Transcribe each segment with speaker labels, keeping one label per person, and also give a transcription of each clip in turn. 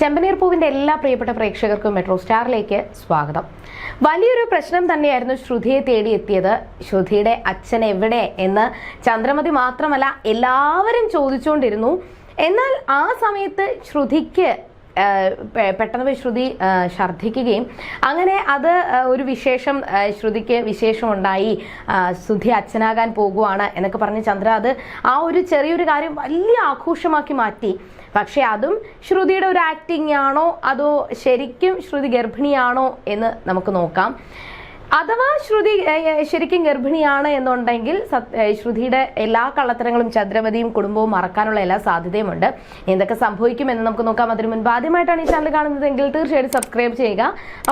Speaker 1: ചെമ്പനീർ പൂവിന്റെ എല്ലാ പ്രിയപ്പെട്ട പ്രേക്ഷകർക്കും മെട്രോ സ്റ്റാറിലേക്ക് സ്വാഗതം. വലിയൊരു പ്രശ്നം തന്നെയായിരുന്നു ശ്രുതിയെ തേടി എത്തിയത്. ശ്രുതിയുടെ അച്ഛൻ എവിടെ എന്ന് ചന്ദ്രമതി മാത്രമല്ല എല്ലാവരും ചോദിച്ചുകൊണ്ടിരുന്നു. എന്നാൽ ആ സമയത്ത് ശ്രുതിക്ക് പെട്ടെന്ന് പോയി ശ്രുതി ഛർദ്ദിക്കുകയും. അങ്ങനെ അത് ഒരു വിശേഷം ശ്രുതിക്ക് വിശേഷമുണ്ടായി. ശ്രുതി അച്ഛനാകാൻ പോകുവാണ് എന്നൊക്കെ പറഞ്ഞ് ചന്ദ്ര അത് ആ ഒരു ചെറിയൊരു കാര്യം വലിയ ആഘോഷമാക്കി മാറ്റി. പക്ഷെ അതും ശ്രുതിയുടെ ഒരു ആക്ടിങ് ആണോ? അതോ ശരിക്കും ശ്രുതി ഗർഭിണിയാണോ എന്ന് നമുക്ക് നോക്കാം. അഥവാ ശ്രുതി ശരിക്കും ഗർഭിണിയാണ് എന്നുണ്ടെങ്കിൽ ശ്രുതിയുടെ എല്ലാ കള്ളത്തരങ്ങളും ചന്ദ്രമതിയും കുടുംബവും മറക്കാനുള്ള എല്ലാ സാധ്യതയുമുണ്ട്. എന്തൊക്കെ സംഭവിക്കുമെന്ന് നമുക്ക് നോക്കാം. അതിനു മുൻപ് ആദ്യമായിട്ടാണ് ഈ ചാനൽ കാണുന്നതെങ്കിൽ തീർച്ചയായിട്ടും സബ്സ്ക്രൈബ് ചെയ്യുക.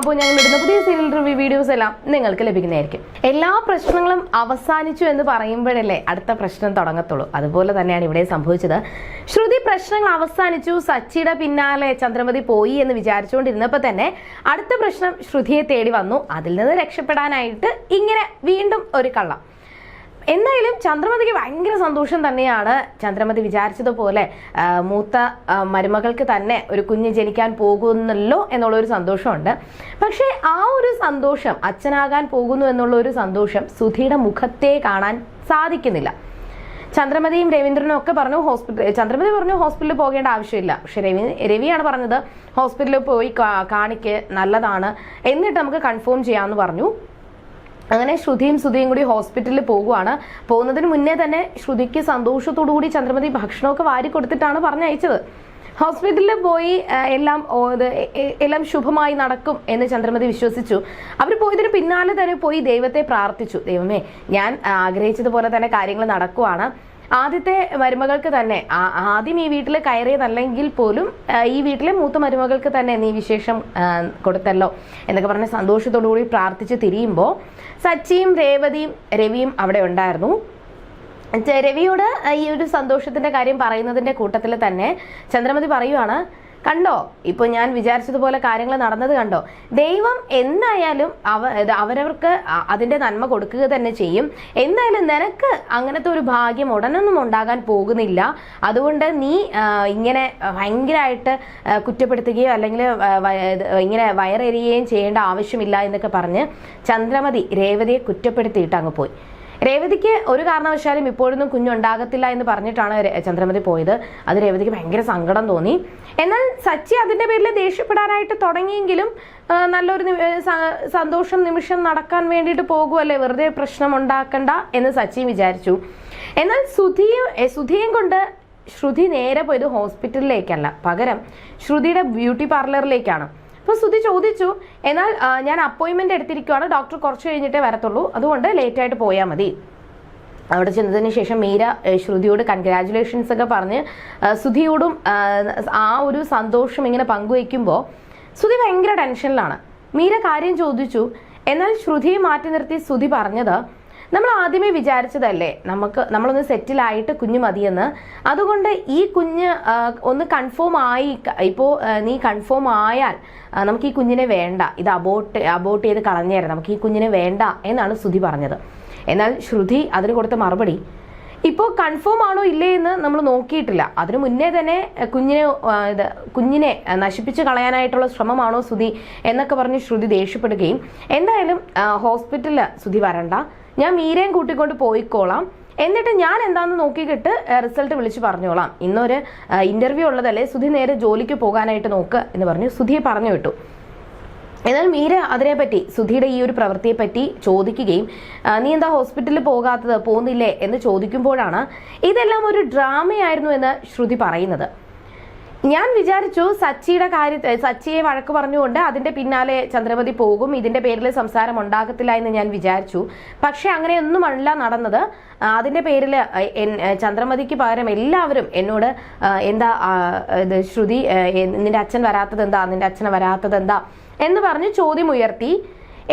Speaker 1: അപ്പോൾ ഞങ്ങൾ ഇടുന്ന പുതിയ സീരിയൽ റിവ്യൂ വീഡിയോസ് എല്ലാം നിങ്ങൾക്ക് ലഭിക്കുന്നതായിരിക്കും. എല്ലാ പ്രശ്നങ്ങളും അവസാനിച്ചു എന്ന് പറയുമ്പോഴല്ലേ അടുത്ത പ്രശ്നം തുടങ്ങത്തുള്ളൂ. അതുപോലെ തന്നെയാണ് ഇവിടെ സംഭവിച്ചത്. ശ്രുതി പ്രശ്നങ്ങൾ അവസാനിച്ചു. സച്ചിയുടെ പിന്നാലെ ചന്ദ്രമതി പോയി എന്ന് വിചാരിച്ചുകൊണ്ടിരുന്നപ്പോൾ തന്നെ അടുത്ത പ്രശ്നം ശ്രുതിയെ തേടി വന്നു. അതിൽ നിന്ന് രക്ഷപ്പെടാനായിട്ട് ഇങ്ങനെ വീണ്ടും ഒരു കള്ളം. എന്തായാലും ചന്ദ്രമതിക്ക് ഭയങ്കര സന്തോഷം തന്നെയാണ് ചന്ദ്രമതി വിചാരിച്ചതുപോലെ മൂത്ത മരുമകൾക്ക് തന്നെ ഒരു കുഞ്ഞ് ജനിക്കാൻ പോകുന്നല്ലോ എന്നുള്ള ഒരു സന്തോഷമുണ്ട്. പക്ഷേ ആ ഒരു സന്തോഷം അച്ഛനാകാൻ പോകുന്നു എന്നുള്ള ഒരു സന്തോഷം സുധിയുടെ മുഖത്തെ കാണാൻ സാധിക്കുന്നില്ല. ചന്ദ്രമതിയും രവീന്ദ്രനും ഒക്കെ പറഞ്ഞു ഹോസ്പിറ്റൽ ചന്ദ്രമതി പറഞ്ഞു ഹോസ്പിറ്റലിൽ പോകേണ്ട ആവശ്യമില്ല. പക്ഷെ രവി രവിയാണ് പറഞ്ഞത് ഹോസ്പിറ്റലിൽ പോയി കാണിക്ക് നല്ലതാണ്. എന്നിട്ട് നമുക്ക് കൺഫേം ചെയ്യാമെന്ന് പറഞ്ഞു. അങ്ങനെ ശ്രുതിയും ശ്രുതിയും കൂടി ഹോസ്പിറ്റലിൽ പോകുവാണ്. പോകുന്നതിന് മുന്നേ തന്നെ ശ്രുതിക്ക് സന്തോഷത്തോടു കൂടി ചന്ദ്രമതി ഭക്ഷണമൊക്കെ വാരി കൊടുത്തിട്ടാണ് പറഞ്ഞയച്ചത്. ഹോസ്പിറ്റലിൽ പോയി എല്ലാം എല്ലാം ശുഭമായി നടക്കും എന്ന് ചന്ദ്രമതി വിശ്വസിച്ചു. അവർ പോയതിന് പിന്നാലെ തന്നെ പോയി ദൈവത്തെ പ്രാർത്ഥിച്ചു. ദൈവമേ ഞാൻ ആഗ്രഹിച്ചതുപോലെ തന്നെ കാര്യങ്ങൾ നടക്കുവാണ്. ആദ്യത്തെ മരുമകൾക്ക് തന്നെ ആദ്യം ഈ വീട്ടിൽ കയറിയതല്ലെങ്കിൽ പോലും ഈ വീട്ടിലെ മൂത്ത മരുമകൾക്ക് തന്നെ നീ വിശേഷം കൊടുത്തല്ലോ എന്നൊക്കെ പറഞ്ഞ് സന്തോഷത്തോടു കൂടി പ്രാർത്ഥിച്ച് തിരിയുമ്പോൾ സച്ചിയും രേവതിയും രവിയും അവിടെ ഉണ്ടായിരുന്നു. രവിയോട് ഈ ഒരു സന്തോഷത്തിന്റെ കാര്യം പറയുന്നതിന്റെ കൂട്ടത്തിൽ തന്നെ ചന്ദ്രമതി പറയുവാണ് കണ്ടോ ഇപ്പൊ ഞാൻ വിചാരിച്ചതുപോലെ കാര്യങ്ങൾ നടന്നത് കണ്ടോ? ദൈവം എന്തായാലും അവ അവരവർക്ക് അതിന്റെ നന്മ കൊടുക്കുക തന്നെ ചെയ്യും. എന്തായാലും നിനക്ക് അങ്ങനത്തെ ഒരു ഭാഗ്യം ഉടനൊന്നും ഉണ്ടാകാൻ പോകുന്നില്ല. അതുകൊണ്ട് നീ ഇങ്ങനെ ഭയങ്കരമായിട്ട് കുറ്റപ്പെടുത്തുകയോ അല്ലെങ്കിൽ ഇങ്ങനെ വയറെരിയുകയും ചെയ്യേണ്ട ആവശ്യമില്ല എന്നൊക്കെ പറഞ്ഞ് ചന്ദ്രമതി രേവതിയെ കുറ്റപ്പെടുത്തിയിട്ട് അങ്ങ് പോയി. രേവതിക്ക് ഒരു കാരണവശാലും ഇപ്പോഴൊന്നും കുഞ്ഞുണ്ടാകത്തില്ല എന്ന് പറഞ്ഞിട്ടാണ് ചന്ദ്രമതി പോയത്. അത് രേവതിക്ക് ഭയങ്കര സങ്കടം തോന്നി. എന്നാൽ സച്ചി അതിന്റെ പേരിൽ ദേഷ്യപ്പെടാനായിട്ട് തുടങ്ങിയെങ്കിലും നല്ലൊരു സന്തോഷം നിമിഷം നടക്കാൻ വേണ്ടിയിട്ട് പോകുമല്ലേ വെറുതെ പ്രശ്നം ഉണ്ടാക്കണ്ട എന്ന് സച്ചി വിചാരിച്ചു. എന്നാൽ സുധിയും സുധിയും കൊണ്ട് ശ്രുതി നേരെ പോയത് ഹോസ്പിറ്റലിലേക്കല്ല. പകരം ശ്രുതിയുടെ ബ്യൂട്ടി പാർലറിലേക്കാണ്. അപ്പോൾ സുധി ചോദിച്ചു എന്നാൽ ഞാൻ അപ്പോയിന്റ്മെന്റ് എടുത്തിരിക്കുവാണ്. ഡോക്ടർ കുറച്ച് കഴിഞ്ഞിട്ടേ വരത്തുള്ളൂ. അതുകൊണ്ട് ലേറ്റ് ആയിട്ട് പോയാൽ മതി. അവിടെ ചെന്നതിന് ശേഷം മീര ശ്രുതിയോട് കൺഗ്രാജുലേഷൻസ് ഒക്കെ പറഞ്ഞ് സുധിയോടും ആ ഒരു സന്തോഷം ഇങ്ങനെ പങ്കുവയ്ക്കുമ്പോൾ സുധി ഭയങ്കര ടെൻഷനിലാണ് മീര കാര്യം ചോദിച്ചു എന്നാൽ ശ്രുതിയെ മാറ്റി നിർത്തി സുധി പറഞ്ഞത് നമ്മൾ ആദ്യമേ വിചാരിച്ചതല്ലേ നമുക്ക് നമ്മളൊന്ന് സെറ്റിലായിട്ട് കുഞ്ഞ് മതിയെന്ന്? അതുകൊണ്ട് ഈ കുഞ്ഞ് ഒന്ന് കൺഫേം ആയി ഇപ്പോൾ നീ കൺഫേം ആയാൽ നമുക്ക് ഈ കുഞ്ഞിനെ വേണ്ട. ഇത് അബോട്ട് അബോട്ട് ചെയ്ത് കളഞ്ഞേരാം. നമുക്ക് ഈ കുഞ്ഞിനെ വേണ്ട എന്നാണ് ശ്രുതി പറഞ്ഞത്. എന്നാൽ ശ്രുതി അതിന് കൊടുത്ത മറുപടി ഇപ്പോൾ കൺഫേം ആണോ ഇല്ലേ എന്ന് നമ്മൾ നോക്കിയിട്ടില്ല. അതിനു മുന്നേ തന്നെ കുഞ്ഞിനെ ഇത് കുഞ്ഞിനെ നശിപ്പിച്ച് കളയാനായിട്ടുള്ള ശ്രമമാണോ ശ്രുതി? എന്നൊക്കെ പറഞ്ഞ് ശ്രുതി ദേഷ്യപ്പെടുകയും എന്തായാലും ഹോസ്പിറ്റലിൽ ശ്രുതി വരണ്ട. ഞാൻ മീരയും കൂട്ടിക്കൊണ്ട് പോയിക്കോളാം. എന്നിട്ട് ഞാൻ എന്താന്ന് നോക്കിക്കിട്ട് റിസൾട്ട് വിളിച്ച് പറഞ്ഞോളാം. ഇന്നൊരു ഇന്റർവ്യൂ ഉള്ളതല്ലേ? സുധി നേരെ ജോലിക്ക് പോകാനായിട്ട് നോക്ക് എന്ന് പറഞ്ഞു. സുധിയെ പറഞ്ഞു വിട്ടു. എന്നാൽ മീര അതിനെപ്പറ്റി സുധിയുടെ ഈ ഒരു പ്രവൃത്തിയെ പറ്റി ചോദിക്കുകയും നീ എന്താ ഹോസ്പിറ്റലിൽ പോകാത്തത്? പോകുന്നില്ലേ എന്ന് ചോദിക്കുമ്പോഴാണ് ഇതെല്ലാം ഒരു ഡ്രാമയായിരുന്നു എന്ന് ശ്രുതി പറയുന്നത്. ഞാൻ വിചാരിച്ചു സച്ചിയുടെ കാര്യത്തെ സച്ചിയെ വഴക്ക് പറഞ്ഞുകൊണ്ട് അതിന്റെ പിന്നാലെ ചന്ദ്രമതി പോകും. ഇതിന്റെ പേരിൽ സംസാരം ഉണ്ടാകത്തില്ല എന്ന് ഞാൻ വിചാരിച്ചു. പക്ഷെ അങ്ങനെയൊന്നുമല്ല നടന്നത്. അതിന്റെ പേരിൽ ചന്ദ്രമതിക്ക് പകരം എല്ലാവരും എന്നോട് എന്താ ഇത് ശ്രുതി നിന്റെ അച്ഛൻ വരാത്തത് എന്താ? നിന്റെ അച്ഛനെ വരാത്തത് എന്താ? എന്ന് പറഞ്ഞ് ചോദ്യം ഉയർത്തി.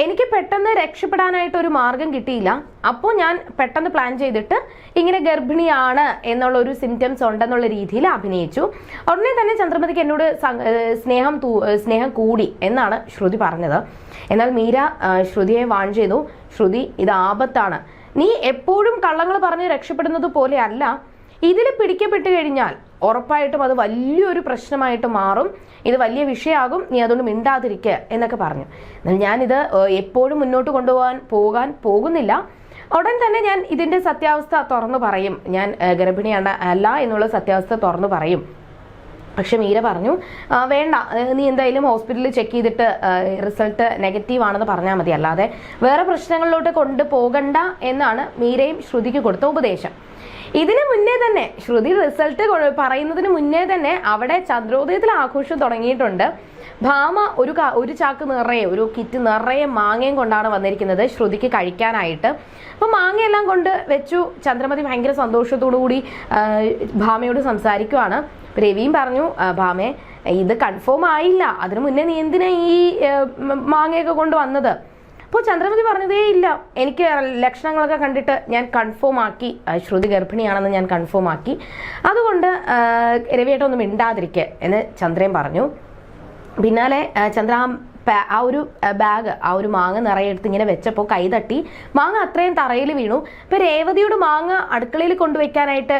Speaker 1: എനിക്ക് പെട്ടെന്ന് രക്ഷപ്പെടാനായിട്ട് ഒരു മാർഗം കിട്ടിയില്ല. അപ്പോൾ ഞാൻ പെട്ടെന്ന് പ്ലാൻ ചെയ്തിട്ട് ഇങ്ങനെ ഗർഭിണിയാണ് എന്നുള്ള ഒരു സിംറ്റംസ് ഉണ്ടെന്നുള്ള രീതിയിൽ അഭിനയിച്ചു. ഉടനെ തന്നെ ചന്ദ്രമതിക്ക് എന്നോട് സ്നേഹം സ്നേഹം കൂടി എന്നാണ് ശ്രുതി പറഞ്ഞത്. എന്നാൽ മീര ശ്രുതിയെ വാൺ ചെയ്തു. ശ്രുതി ഇത് ആപത്താണ്. നീ എപ്പോഴും കള്ളങ്ങൾ പറഞ്ഞ് രക്ഷപ്പെടുന്നത് പോലെയല്ല ഇതിൽ പിടിക്കപ്പെട്ട് കഴിഞ്ഞാൽ ഉറപ്പായിട്ടും അത് വലിയൊരു പ്രശ്നമായിട്ട് മാറും. ഇത് വലിയ വിഷയമാകും. നീ അതുകൊണ്ട് മിണ്ടാതിരിക്കുക എന്നൊക്കെ പറഞ്ഞു. എന്നാൽ ഞാനിത് എപ്പോഴും മുന്നോട്ട് കൊണ്ടുപോകാൻ പോകാൻ പോകുന്നില്ല. ഉടൻ തന്നെ ഞാൻ ഇതിന്റെ സത്യാവസ്ഥ തുറന്നു പറയും. ഞാൻ ഗർഭിണിയാണ് അല്ല എന്നുള്ള സത്യാവസ്ഥ തുറന്നു പറയും. പക്ഷെ മീര പറഞ്ഞു വേണ്ട. നീ എന്തായാലും ഹോസ്പിറ്റലിൽ ചെക്ക് ചെയ്തിട്ട് റിസൾട്ട് നെഗറ്റീവ് ആണെന്ന് പറഞ്ഞാൽ മതി. അല്ലാതെ വേറെ പ്രശ്നങ്ങളിലോട്ട് കൊണ്ടുപോകണ്ട എന്നാണ് മീരയും ശ്രുതിക്ക് കൊടുത്ത ഉപദേശം. ഇതിന് മുന്നേ തന്നെ ശ്രുതി റിസൾട്ട് പറയുന്നതിന് മുന്നേ തന്നെ അവിടെ ചന്ദ്രോദയത്തിൽ ആഘോഷം തുടങ്ങിയിട്ടുണ്ട്. ഭാമ ഒരു ഒരു ചാക്ക് നിറയെ ഒരു കിറ്റ് നിറയെ മാങ്ങയും കൊണ്ടാണ് വന്നിരിക്കുന്നത് ശ്രുതിക്ക് കഴിക്കാനായിട്ട്. അപ്പൊ മാങ്ങയെല്ലാം കൊണ്ട് വെച്ചു. ചന്ദ്രമതി ഭയങ്കര സന്തോഷത്തോടു കൂടി ഭാമയോട് സംസാരിക്കുവാണ്. രവിയും പറഞ്ഞു "ആ, ഭാമേ ഇത് കൺഫേം ആയില്ല. അതിനു മുന്നേ നീ എന്തിനാ ഈ മാങ്ങയൊക്കെ കൊണ്ട് വന്നത്? അപ്പോൾ ചന്ദ്രമതി പറഞ്ഞതേ ഇല്ല. എനിക്ക് ലക്ഷണങ്ങളൊക്കെ കണ്ടിട്ട് ഞാൻ കൺഫേം ആക്കി. ശ്രുതി ഗർഭിണിയാണെന്ന് ഞാൻ കൺഫേം ആക്കി. അതുകൊണ്ട് രവിയേട്ടൊന്നും മിണ്ടാതിരിക്കുക എന്ന് ചന്ദ്രൻ പറഞ്ഞു. പിന്നാലെ ചന്ദ്ര ആ ഒരു ബാഗ് ആ ഒരു മാങ്ങ നിറയെ എടുത്ത് ഇങ്ങനെ വെച്ചപ്പോൾ കൈ തട്ടി. മാങ്ങ അത്രയും തറയിൽ വീണു. ഇപ്പം രേവതിയുടെ മാങ്ങ അടുക്കളയിൽ കൊണ്ടുവയ്ക്കാനായിട്ട്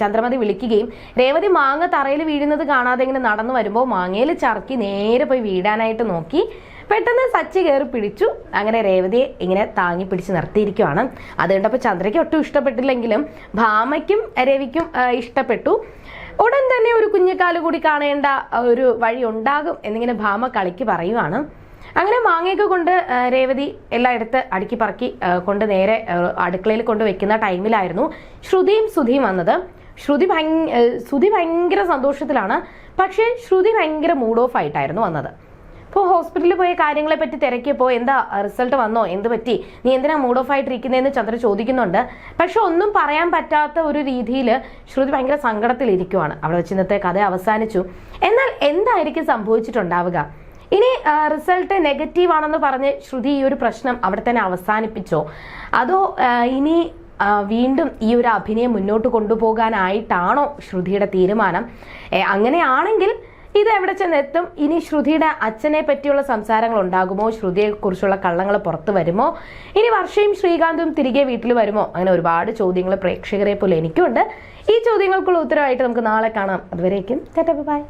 Speaker 1: ചന്ദ്രമതി വിളിക്കുകയും രേവതി മാങ്ങ തറയിൽ വീഴുന്നത് കാണാതെ ഇങ്ങനെ നടന്നു വരുമ്പോൾ മാങ്ങയിൽ ചർക്കി നേരെ പോയി വീടാനായിട്ട് നോക്കി. പെട്ടെന്ന് സച്ചി കയറി പിടിച്ചു. അങ്ങനെ രേവതിയെ ഇങ്ങനെ താങ്ങി പിടിച്ച് നിർത്തിയിരിക്കുവാണ്. അത് കണ്ടപ്പോൾ ചന്ദ്രയ്ക്ക് ഒട്ടും ഇഷ്ടപ്പെട്ടില്ലെങ്കിലും ഭാമയ്ക്കും രവിക്കും ഇഷ്ടപ്പെട്ടു. ഉടൻ തന്നെ ഒരു കുഞ്ഞിക്കാൽ കൂടി കാണേണ്ട ഒരു വഴി ഉണ്ടാകും എന്നിങ്ങനെ ഭാമ കളിക്ക് പറയുവാണ്. അങ്ങനെ മാങ്ങയൊക്കെ കൊണ്ട് രേവതി എല്ലായിടത്ത് അടുക്കി പറക്കി കൊണ്ട് നേരെ അടുക്കളയിൽ കൊണ്ട് വെക്കുന്ന ടൈമിലായിരുന്നു ശ്രുതിയും സുധിയും വന്നത്. ശ്രുതി ഭയ ശ്രുതി ഭയങ്കര സന്തോഷത്തിലാണ്. പക്ഷേ ശ്രുതി ഭയങ്കര മൂഡ് ഓഫ് ആയിട്ടായിരുന്നു വന്നത്. ഇപ്പോൾ ഹോസ്പിറ്റലിൽ പോയ കാര്യങ്ങളെ പറ്റി തിരക്കിയപ്പോൾ എന്താ റിസൾട്ട് വന്നോ? എന്ത് പറ്റി? നീ എന്തിനാ മൂഡ് ഓഫ് ആയിട്ടിരിക്കുന്നതെന്ന് ചന്ദ്ര ചോദിക്കുന്നുണ്ട്. പക്ഷെ ഒന്നും പറയാൻ പറ്റാത്ത ഒരു രീതിയിൽ ശ്രുതി ഭയങ്കര സങ്കടത്തിലിരിക്കുവാണ്. അവിടെ വെച്ച് ഇന്നത്തെ കഥ അവസാനിച്ചു. എന്നാൽ എന്തായിരിക്കും സംഭവിച്ചിട്ടുണ്ടാവുക? ഇനി റിസൾട്ട് നെഗറ്റീവ് ആണെന്ന് പറഞ്ഞ് ശ്രുതി ഈ ഒരു പ്രശ്നം അവിടെ തന്നെ അവസാനിപ്പിച്ചോ? അതോ ഇനി വീണ്ടും ഈ ഒരു അഭിനയം മുന്നോട്ട് കൊണ്ടുപോകാനായിട്ടാണോ ശ്രുതിയുടെ തീരുമാനം? അങ്ങനെയാണെങ്കിൽ ഇത് എവിടെ ചെന്നെത്തും? ഇനി ശ്രുതിയുടെ അച്ഛനെ പറ്റിയുള്ള സംസാരങ്ങൾ ഉണ്ടാകുമോ? ശ്രുതിയെക്കുറിച്ചുള്ള കള്ളങ്ങൾ പുറത്തു വരുമോ? ഇനി വർഷയും ശ്രീകാന്തും തിരികെ വീട്ടിൽ വരുമോ? അങ്ങനെ ഒരുപാട് ചോദ്യങ്ങൾ പ്രേക്ഷകരെ പോലെ എനിക്കുണ്ട്. ഈ ചോദ്യങ്ങൾക്കുള്ള ഉത്തരവായിട്ട് നമുക്ക് നാളെ കാണാം. അതുവരേക്കും ബൈ.